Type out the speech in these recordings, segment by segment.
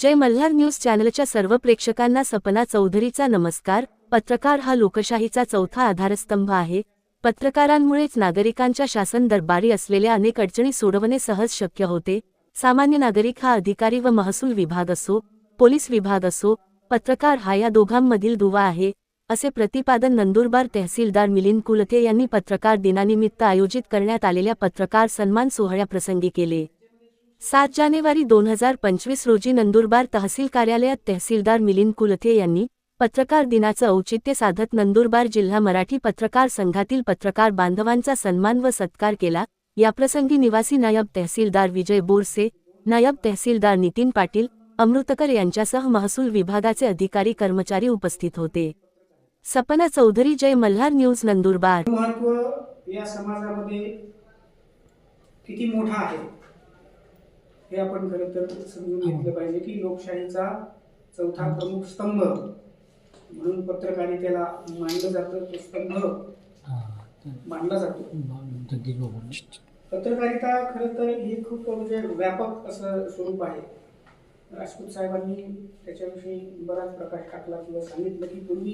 जय Malhar news चॅनलच्या सर्व प्रेक्षकांना सपना चौधरीचा नमस्कार. पत्रकार हा लोकशाहीचा चौथा आधारस्तंभ आहे. पत्रकारांमुळेच नागरिकांच्या शासन दरबारी असलेल्या अनेक अडचणी सोडवणे सहज शक्य होते. सामान्य नागरिक हा अधिकारी व महसूल विभाग असो पोलीस विभाग असो पत्रकार हा या दोघांमधील दुवा आहे असे प्रतिपादन नंदुरबार तहसीलदार मिलिंद कुलते यांनी पत्रकार दिनानिमित्त आयोजित करण्यात आलेल्या पत्रकार सन्मान सोहळ्याप्रसंगी केले. सात जानेवारी दोन हजार पंचवीस रोजी नंदुरबार तहसील कार्यालयात तहसीलदार मिलिंद कुलथे यांनी पत्रकार दिनाचं औचित्य साधत नंदुरबार जिल्हा मराठी पत्रकार संघातील पत्रकार बांधवांचा सन्मान व सत्कार केला. याप्रसंगी निवासी नायब तहसीलदार विजय बोरसे नायब तहसीलदार नितीन पाटील अमृतकर यांच्यासह महसूल विभागाचे अधिकारी कर्मचारी उपस्थित होते. सपना चौधरी जय मल्हार न्यूज नंदुरबार. महत्त्व या समाजामध्ये किती मोठा आहे? हे आपण खरं तर समजून घेतलं पाहिजे की लोकशाहीचा चौथा प्रमुख स्तंभ म्हणून पत्रकारितेला मानलं जातं तो स्तंभ मानला जातो. पत्रकारिता खरं तर ही खूप म्हणजे व्यापक असं स्वरूप आहे. राजपूत साहेबांनी त्याच्याविषयी बराच प्रकाश टाकला किंवा सांगितलं की पूर्वी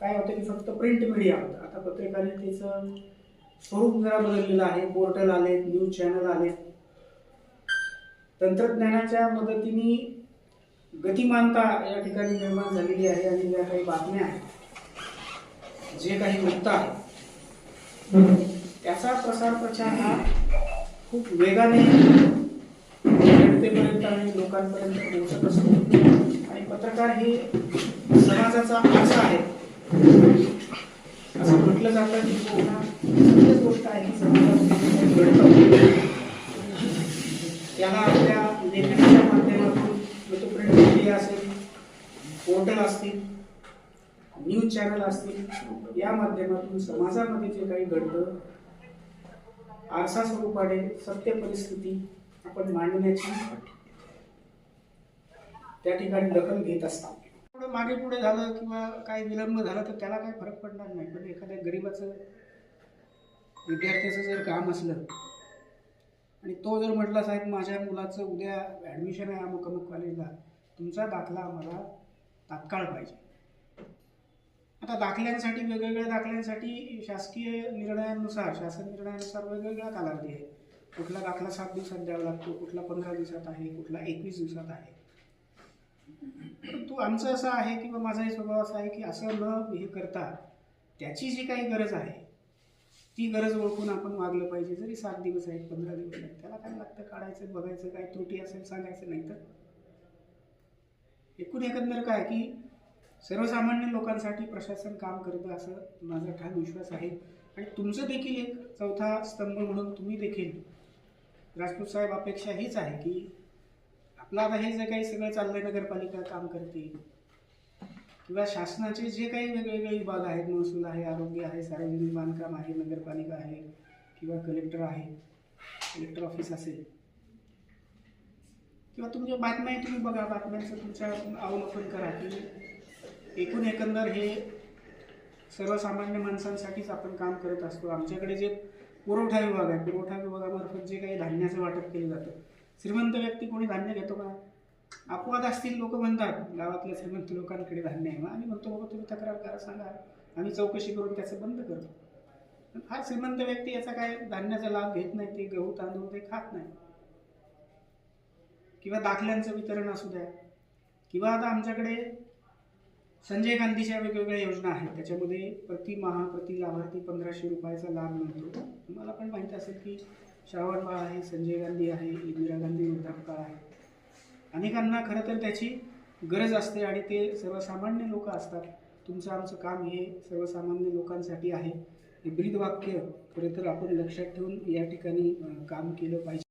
काय होतं की फक्त प्रिंट मीडिया होता. आता पत्रकारितेचं स्वरूप जरा बदललेलं आहे. पोर्टल आले न्यूज चॅनल आले तंत्रज्ञानाच्या मदतीने गतिमानता या ठिकाणी निर्माण झालेली आहे आणि ज्या काही बातम्या आहेत. जे काही वृत्त आहे त्याचा प्रसार प्रचार हा खूप वेगाने जनतेपर्यंत आणि लोकांपर्यंत पोहोचत असतो. आणि पत्रकार हे समाजाचा आरसा आहे. असं म्हटलं जातं की हो, पोहणं गोष्ट आहे की समाजात घडतं. त्याला आपल्या लेखनाच्या माध्यमातून तो प्रिंट मीडिया असेल चॅनल असतील न्यूज चॅनल असतील या माध्यमातून समाजामध्ये जे काही घडतं आरसा स्वरूपाने सत्य परिस्थिती आपण मांडण्याची त्या ठिकाणी दखल घेत असतात. थोडं मागे पुढे झालं किंवा काही विलंब झाला तर त्याला काही फरक पडणार नाही. पण एखाद्या गरीबाचं विद्यार्थ्याचं जर काम असलं आणि तो जर म्हटला साहेब माझ्या मुलाचं उद्या ॲडमिशन आहे अमुक अमुक कॉलेजला तुमचा दाखला आम्हाला तात्काळ पाहिजे. आता दाखल्यांसाठी वेगवेगळ्या दाखल्यांसाठी शासकीय निर्णयानुसार शासन निर्णयानुसार वेगवेगळा कालावधी आहे. कुठला दाखला सात दिवसात द्यावा लागतो कुठला पंधरा दिवसात आहे कुठला एकवीस दिवसात आहे. परंतु आमचं असं आहे किंवा माझाही स्वभाव असा आहे की असं न हे करता त्याची जी काही गरज आहे ती गरज ओळखून आपण वागलं पाहिजे. जरी सात दिवस आहेत पंधरा दिवस आहेत त्याला काय लागतं? काढायचं बघायचं काय त्रुटी असेल सांगायचं नाही तर एकूण एकंदर काय की सर्वसामान्य लोकांसाठी प्रशासन काम करतं असं माझा ठाम विश्वास आहे. आणि तुमचं देखील एक चौथा स्तंभ म्हणून तुम्ही देखील राजपूत साहेब अपेक्षा हीच आहे की आपलं आता हे जे काही सगळं चाललंय नगरपालिका काम करते किंवा शासनाचे जे काही वेगवेगळे विभाग आहेत महसूल आहे आरोग्य आहे सार्वजनिक बांधकाम आहे नगरपालिका आहे किंवा कलेक्टर आहे कलेक्टर ऑफिस असेल किंवा तुमच्या बातम्याही तुम्ही बघा बातम्यांचं तुमच्या अवलोकन करा की एकूण एकंदर हे सर्वसामान्य माणसांसाठीच आपण काम करत असतो. आमच्याकडे जे पुरवठा विभाग आहे पुरवठा विभागामार्फत जे काही धान्याचं वाटप केलं जातं श्रीमंत व्यक्ती कोणी धान्य घेतो का? अपवाद असतील लोक म्हणतात गावातल्या श्रीमंत लोकांकडे धान्य आहे. मग आम्ही म्हणतो बाबा तुम्ही तक्रार करा सांगा. आम्ही चौकशी करून त्याचं बंद करतो. फार श्रीमंत व्यक्ती याचा काय धान्याचा लाभ घेत नाही ते गहू तांदूळ ते खात नाही. किंवा दाखल्यांचं वितरण असू द्या. किंवा आता आमच्याकडे संजय गांधीच्या वेगवेगळ्या योजना आहेत. त्याच्यामध्ये प्रति महा प्रति लाभार्थी पंधराशे रुपयाचा लाभ मिळतो. तुम्हाला पण माहीत असेल की श्रावणबाळ आहे संजय गांधी आहे इंदिरा गांधी वृद्धापकाळ आहे. अनेकांना खरं तर त्याची गरज असते आणि ते सर्वसामान्य लोक असतात. तुमचं आमचं काम हे सर्वसामान्य लोकांसाठी आहे. हे ब्रीद वाक्य खरं तर आपण लक्षात ठेवून या ठिकाणी काम केलं पाहिजे.